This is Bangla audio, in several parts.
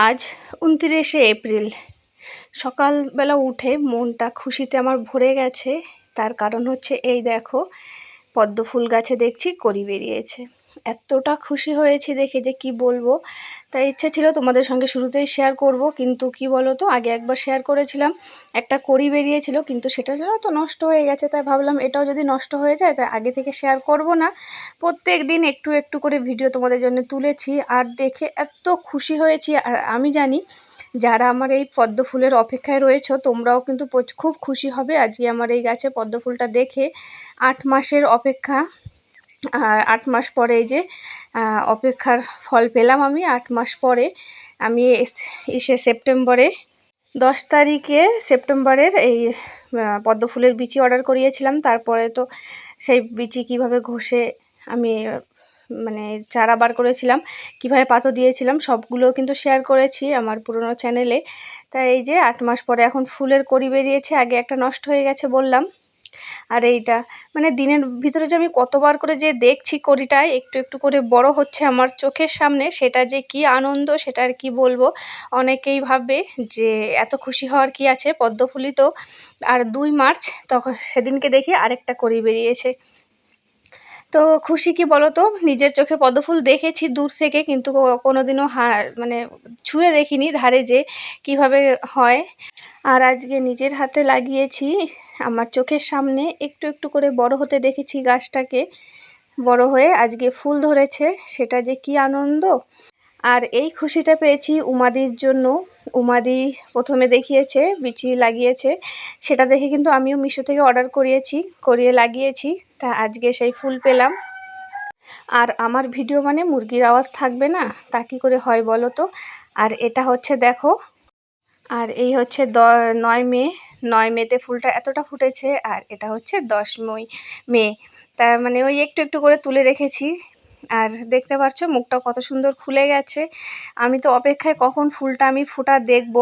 আজ উনতিরিশে এপ্রিল। সকালবেলা উঠে মনটা খুশিতে আমার ভরে গেছে। তার কারণ হচ্ছে, এই দেখো পদ্ম ফুল গাছে দেখছি করি বেরিয়েছে। এতটা খুশি হয়েছি দেখে যে কি বলব। তাই ইচ্ছে ছিল তোমাদের সঙ্গে শুরুতেই শেয়ার করব। কিন্তু কি বলো তো আগে একবার শেয়ার করেছিলাম। একটা করি বেরিয়েছিল, কিন্তু সেটা যেন তো নষ্ট হয়ে গেছে। তাই ভাবলাম এটাও যদি নষ্ট হয়ে যায়, তাই আগে থেকে শেয়ার করব না। প্রত্যেক দিন একটু একটু করে ভিডিও তোমাদের জন্য তুলেছি। আর দেখে এত খুশি হয়েছি। আর আমি জানি, যারা আমার এই পদ্ম ফুলের অপেক্ষায় রয়েছে, তোমরাও কিন্তু খুব খুশি হবে আজকে আমার এই গাছে পদ্ম ফুলটা দেখে। আট মাসের অপেক্ষা। আট মাস পরে এই যে অপেক্ষার ফল পেলাম আমি। আট মাস পরে আমি এসে সেপ্টেম্বরে দশ তারিখে সেপ্টেম্বরের এই পদ্ম ফুলের বিচি অর্ডার করিয়েছিলাম। তারপরে তো সেই বিচি কীভাবে ঘষে আমি মানে চারা বার করেছিলাম, কীভাবে পাতো দিয়েছিলাম, সবগুলো কিন্তু শেয়ার করেছি আমার পুরনো চ্যানেলে। তাই এই যে আট মাস পরে এখন ফুলের করি বেরিয়েছে, আগে একটা নষ্ট হয়ে গেছে বললাম। আর এইটা। মানে দিনের ভিতরে যে আমি কতবার করে যে দেখছি কড়িটায়, একটু একটু করে বড় হচ্ছে আমার চোখের সামনে, সেটা যে কি আনন্দ, সেটা আর কি বলব? অনেকেই ভাববে যে এত খুশি হওয়ার কি আছে? পদ্মফুলি তো। আর দুই মার্চ তখন সেদিনকে দেখি আরেকটা কড়ি বেরিয়েছে। তো খুশি কি বলো তো নিজের চোখে পদ্মফুল দেখেছি দূর থেকে, কিন্তু কোনোদিনও হা মানে ছুঁয়ে দেখিনি ধারে যে কীভাবে হয়। আর আজকে নিজের হাতে লাগিয়েছি, আমার চোখের সামনে একটু একটু করে বড় হতে দেখেছি গাছটাকে। বড় হয়ে আজকে ফুল ধরেছে, সেটা যে কি আনন্দ! আর এই খুশিটা পেয়েছি উমাদির জন্য। উমাদি প্রথমে দেখিয়েছে, বিচি লাগিয়েছে, সেটা দেখে কিন্তু আমিও মিশো থেকে অর্ডার করিয়েছি, করিয়ে লাগিয়েছি। তা আজকে সেই ফুল পেলাম। আর আমার ভিডিও মানে মুরগির আওয়াজ থাকবে না? তা কী করে হয় বলো তো? আর এটা হচ্ছে দেখো। আর এই হচ্ছে দ, নয় মে, নয় মেতে ফুলটা এতটা ফুটেছে। আর এটা হচ্ছে দশ মই, মে। তা মানে ওই একটু একটু করে তুলে রেখেছি। আর দেখতে পাচ্ছ মুখটা কত সুন্দর খুলে গেছে। আমি তো অপেক্ষায় কখন ফুলটা আমি ফুটা দেখব?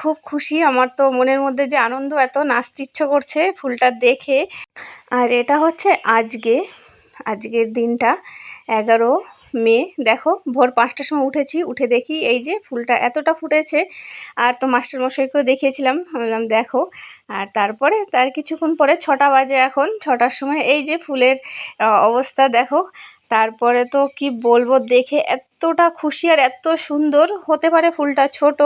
খুব খুশি। আমার তো মনের মধ্যে যে আনন্দ, এত নাচতে ইচ্ছে করছে ফুলটা দেখে। আর এটা হচ্ছে আজকে, আজকের দিনটা, এগারো মে। দেখো, ভোর পাঁচটার সময় উঠেছি, উঠে দেখি এই যে ফুলটা এতটা ফুটেছে। আর তো মাস্টারমশাইকেও দেখিয়েছিলাম বললাম, দেখো। আর তারপরে তার কিছুক্ষণ পরে ছটা বাজে এখন, ছটার সময় এই যে ফুলের অবস্থা, দেখো। তারপরে তো কি বলব, দেখে এতটা খুশি আর এত সুন্দর হতে পারে ফুলটা ছোট।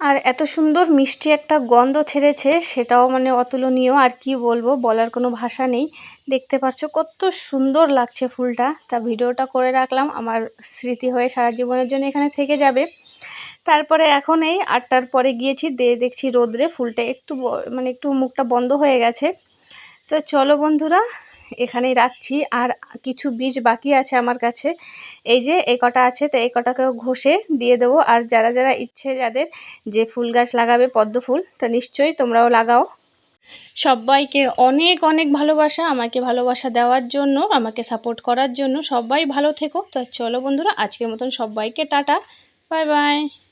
আর এত সুন্দর মিষ্টি একটা গন্ধ ছেড়েছে, সেটাও মানে অতুলনীয়। আর কি বলব, বলার কোনো ভাষা নেই। দেখতে পাচ্ছ কত সুন্দর লাগছে ফুলটা। তা ভিডিওটা করে রাখলাম। আমার স্মৃতি হয়ে সারা জীবনের জন্য এখানে থেকে যাবে। তারপরে এখন এই আটটার পরে গিয়েছি দে দেখছি রোদ্রে ফুলটা একটু মানে একটু মুখটা বন্ধ হয়ে গেছে। তো চলো বন্ধুরা এখানেই রাখছি। আর কিছু বীজ বাকি আছে আমার কাছে। এই যে এই কটা আছে, তো এই কটাকেও ঘষে দিয়ে দেবো। আর যারা যারা ইচ্ছে যাদের যে ফুল গাছ লাগাবে, পদ্ম ফুল, তা নিশ্চয়ই তোমরাও লাগাও। সবাইকে অনেক অনেক ভালোবাসা, আমাকে ভালোবাসা দেওয়ার জন্য, আমাকে সাপোর্ট করার জন্য। সবাই ভালো থেকো। তো চলো বন্ধুরা, আজকের মতন সবাইকে টাটা। Bye bye.